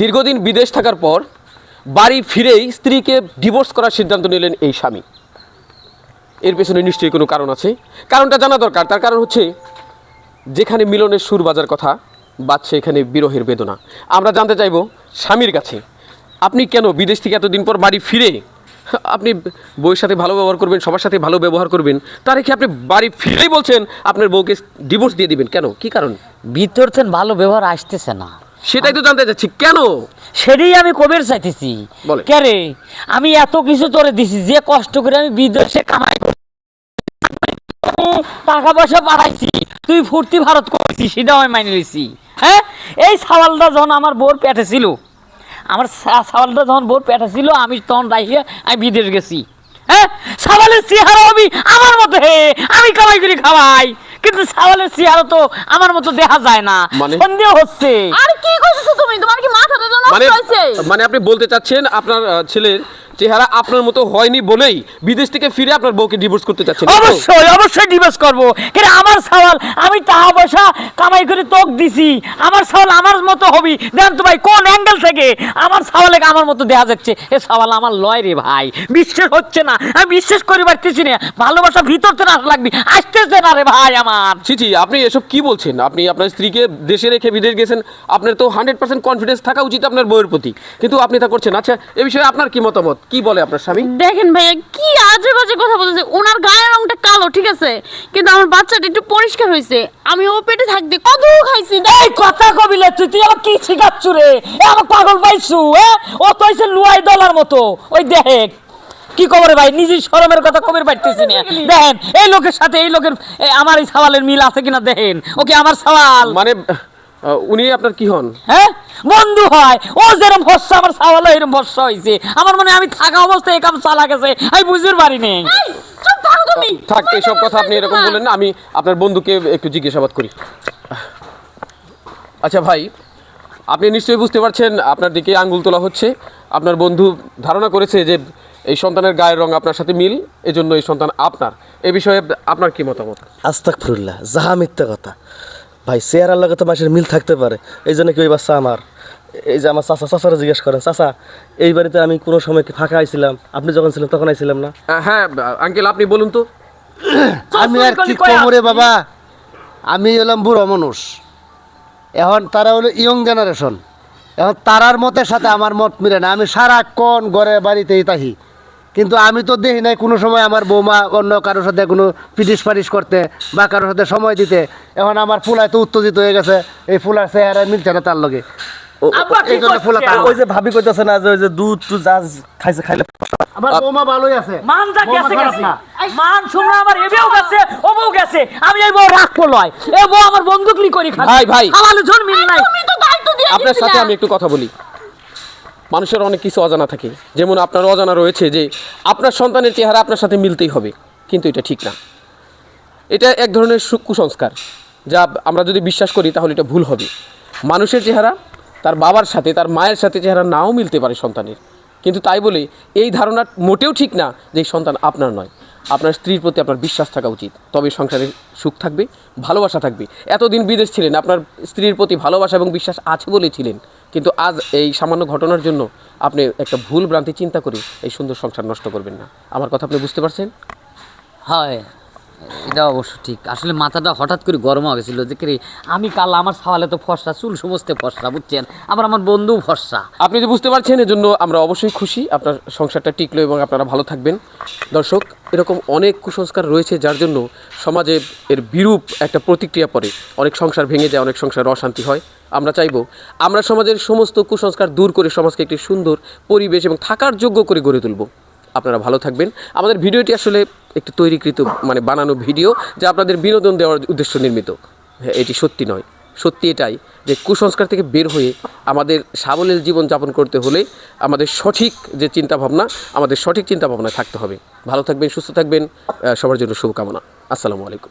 দীর্ঘদিন বিদেশ থাকার পর বাড়ি ফিরেই স্ত্রীকে ডিভোর্স করার সিদ্ধান্ত নিলেন এই স্বামী। এর পেছনে নিশ্চয়ই কোনো কারণ আছে। কারণটা জানা দরকার। তার কারণ হচ্ছে, যেখানে মিলনের সুর বাজার কথা বাজছে এখানে বিরহের বেদনা। আমরা জানতে চাইব স্বামীর কাছে, আপনি কেন বিদেশ থেকে এতদিন পর বাড়ি ফিরে, আপনি বউয়ের সাথে ভালো ব্যবহার করবেন, সবার সাথে ভালো ব্যবহার করবেন তার কি আপনি বাড়ি ফিরেই বলছেন, আপনার বউকে ডিভোর্স দিয়ে দিবেন। কেন? কি কারণ? ভিতর ভালো ব্যবহার আসতেছে না। সেটাই তো জানতে চাচ্ছি কেন? সেটাই আমি কবির চাইতেছি। আমি এত কিছু তোরে দিছি যে কষ্ট করে আমি বিদেশে কামাই টাকা পয়সা বাড়াইছি তুই ফুর্তি ভারত করছিস সেটাও আমি মাইনে নিয়েছি হ্যাঁ? এই সাওয়ালটা যখন আমার বোর পেটে ছিল আমার সাওয়ালটা যখন বোর পেটে ছিল আমি তখন রাইহে আমি বিদেশ গেছি। হ্যাঁ? সাওয়ালের চেহারা আমি আমার মতো হে আমি কামাই করে খাওয়াই। কিন্তু সাওয়ালের চেহারা তো আমার মতো দেখা যায় না। মানে? সন্দেহ হচ্ছে। আর কি কইছো তুমি? তোমার কি মাথা তো মানে নষ্ট মানে আপনি বলতে চাচ্ছেন আপনার ছেলের চেহারা আপনার মতো হয়নি বলেই বিদেশ থেকে ফিরে আপনার বউকে ডিভোর্স করতে চাচ্ছেন অবশ্যই অবশ্যই ডিভোর্স করব। কিন্তু আমার সওয়াল করে তোক দিছি আমার সওয়াল আমার মতো হবি। দেন তো ভাই কোন অ্যাঙ্গেল থেকে? আমার সওয়ালে আমার মতো দেখা যাচ্ছে। এ সওয়াল আমার লয় রে ভাই। বিশ্বাস হচ্ছে না। আমি বিশ্বাস করি পারতেছি না। ভালোবাসা ভিতর থেকে আসা লাগবে। আসতেছে না রে ভাই আমার। ছি ছি আপনি এসব কি বলছেন? আপনি আপনার স্ত্রীকে দেশে রেখে বিদেশ গেছেন। আপনার তো হান্ড্রেড পার্সেন্ট কনফিডেন্স থাকা উচিত আপনার বউয়ের প্রতি। কিন্তু আপনি তা করছেন। আচ্ছা এ বিষয়ে আপনার কি মতামত? কি বলে আপনার স্বামী? দেখেন ভাইয়া কি আজে বাজে কথা বলতেছে ওনার গায়ের রংটা কালো ঠিক আছে কিন্তু আমার বাচ্চাটা একটু পরিষ্কার হয়েছে। আমি ও পেটে থাকতে কত খাইছি। এই কথা কবিলে তুই তুই আমার কি শিখাচ্ছু রে? আমার পাগল পাইছু হ্যাঁ ও তো হইছে লুয়াই দলার মতো। ওই দেখ কি খবরে ভাই? নিজের শরমের কথা কবির পাইতেছি না। দেখেন এই লোকের সাথে এই লোকের আমার এই সওয়ালের মিল আছে কিনা দেখেন। ওকে আমার সওয়াল? মানে উনি আপনার কি হন? হ্যাঁ? বন্ধু হয়। ও যেরকম ভরসা আমার সওয়াল এরকম ভরসা হয়েছে আমার মনে আমি থাকা অবস্থায় এই কাম চালা গেছে আমি বুঝতে পারি নেই। থাকো তুমি থাক এইসব কথা আপনি এরকম বললেন না আমি আপনার বন্ধুকে একটু জিজ্ঞাসাবাদ করি। আচ্ছা ভাই আপনি নিশ্চয়ই বুঝতে পারছেন আপনার দিকে আঙ্গুল তোলা হচ্ছে। আপনার বন্ধু ধারণা করেছে যে এই সন্তানের গায়ের রং আপনার সাথে মিল এজন্য এই সন্তান আপনার। এ বিষয়ে আপনার কি মতামত? আস্তাক ফুরুল্লাহ যাহা মিথ্যা কথা। ভাই চেয়ারার লগে তো মানুষের মিল থাকতে পারে। এই জন্য কি ওই বাচ্চা আমার? এই যে আমার চাচা চাচারা জিজ্ঞেস করেন চাচা এই বাড়িতে আমি কোনো সময় কি ফাঁকা আইছিলাম? আপনি যখন ছিলেন তখন আইছিলাম না? হ্যাঁ আঙ্কেল আপনি বলুন তো। আমি আর কি কমরে বাবা? আমি হলাম বুড়ো মানুষ। এখন তারা হলো ইয়ং জেনারেশন। এখন তারার মতের সাথে আমার মত মিলে না। আমি সারাক্ষণ ঘরে বাড়িতেই থাকি। কিন্তু আমি তো দেখি নাই কোনো সময় আমার বৌমা অন্য কারোর সাথে কোনো পিটিস পাটিস করতে বা কারোর সাথে সময় দিতে। এখন আমার ফুলায় তো উত্তেজিত হয়ে গেছে এই ফুলার চেহারা মিলছে না তার লগে। ও- আব্বা কি এই জন্য ফুলা করছে? তার ওই যে ভাবি কইতেছে না যে ওই যে দুধ টুধ যা খাইছে খাইলে আমার বৌমা ভালোই আছে। মান যা গেছে গেছে। মান শুনলো আমার এবেও গেছে ও গেছে। আমি এই বউ রাগ লয় এ বউ আমার বন্দুকলি করি খাচ্ছে। ভাই, ভাই। জন মিল নাই। তুমি তো দায়িত্ব দিয়ে আপনার সাথে আমি একটু কথা বলি। মানুষের অনেক কিছু অজানা থাকে। যেমন আপনার অজানা রয়েছে যে আপনার সন্তানের চেহারা আপনার সাথে মিলতেই হবে, কিন্তু এটা ঠিক না। এটা এক ধরনের কুসংস্কার, যা আমরা যদি বিশ্বাস করি তাহলে এটা ভুল হবে। মানুষের চেহারা তার বাবার সাথে, তার মায়ের সাথে চেহারা নাও মিলতে পারে সন্তানের। কিন্তু তাই বলে এই ধারণা মোটেও ঠিক না যে সন্তান আপনার নয়। আপনার স্ত্রীর প্রতি আপনার বিশ্বাস থাকা উচিত। তবে সংসারে সুখ থাকবে, ভালোবাসা থাকবে। এতদিন বিদেশ ছিলেন, আপনার স্ত্রীর প্রতি ভালোবাসা এবং বিশ্বাস আছে বলেই ছিলেন। কিন্তু আজ এই সামান্য ঘটনার জন্য আপনি একটা ভুল ভ্রান্তি চিন্তা করে এই সুন্দর সংসার নষ্ট করবেন না। আমার কথা আপনি বুঝতে পারছেন? হয়। এটা অবশ্য ঠিক। আসলে মাথাটা হঠাৎ করে গরম হয়ে গেছিল যে কি আমি কাল আমার সওয়ালে তো ফর্সা, চুল সমস্ত ফর্সা, বুঝছেন? আবার আমার বন্ধু ফর্সা। আপনি যে বুঝতে পারছেন, এজন্য আমরা অবশ্যই খুশি। আপনার সংসারটা টিকলো এবং আপনারা ভালো থাকবেন। দর্শক, এরকম অনেক কুসংস্কার রয়েছে যার জন্য সমাজে এর বিরূপ একটা প্রতিক্রিয়া পড়ে। অনেক সংসার ভেঙে যায়, অনেক সংসার অশান্তি হয়। আমরা চাইব, আমরা সমাজের সমস্ত কুসংস্কার দূর করে সমাজকে একটি সুন্দর পরিবেশ এবং থাকার যোগ্য করে গড়ে তুলব। আপনারা ভালো থাকবেন। আমাদের ভিডিওটি আসলে একটি তৈরিকৃত মানে বানানো ভিডিও যা আপনাদের বিনোদন দেওয়ার উদ্দেশ্য নির্মিত। হ্যাঁ এটি সত্যি নয়। সত্যি এটাই যে কুসংস্কার থেকে বের হয়ে আমাদের সাবলীল জীবনযাপন করতে হলে আমাদের সঠিক যে চিন্তাভাবনা, আমাদের সঠিক চিন্তাভাবনায় থাকতে হবে। ভালো থাকবেন, সুস্থ থাকবেন সবার জন্য শুভকামনা। আসসালামু আলাইকুম।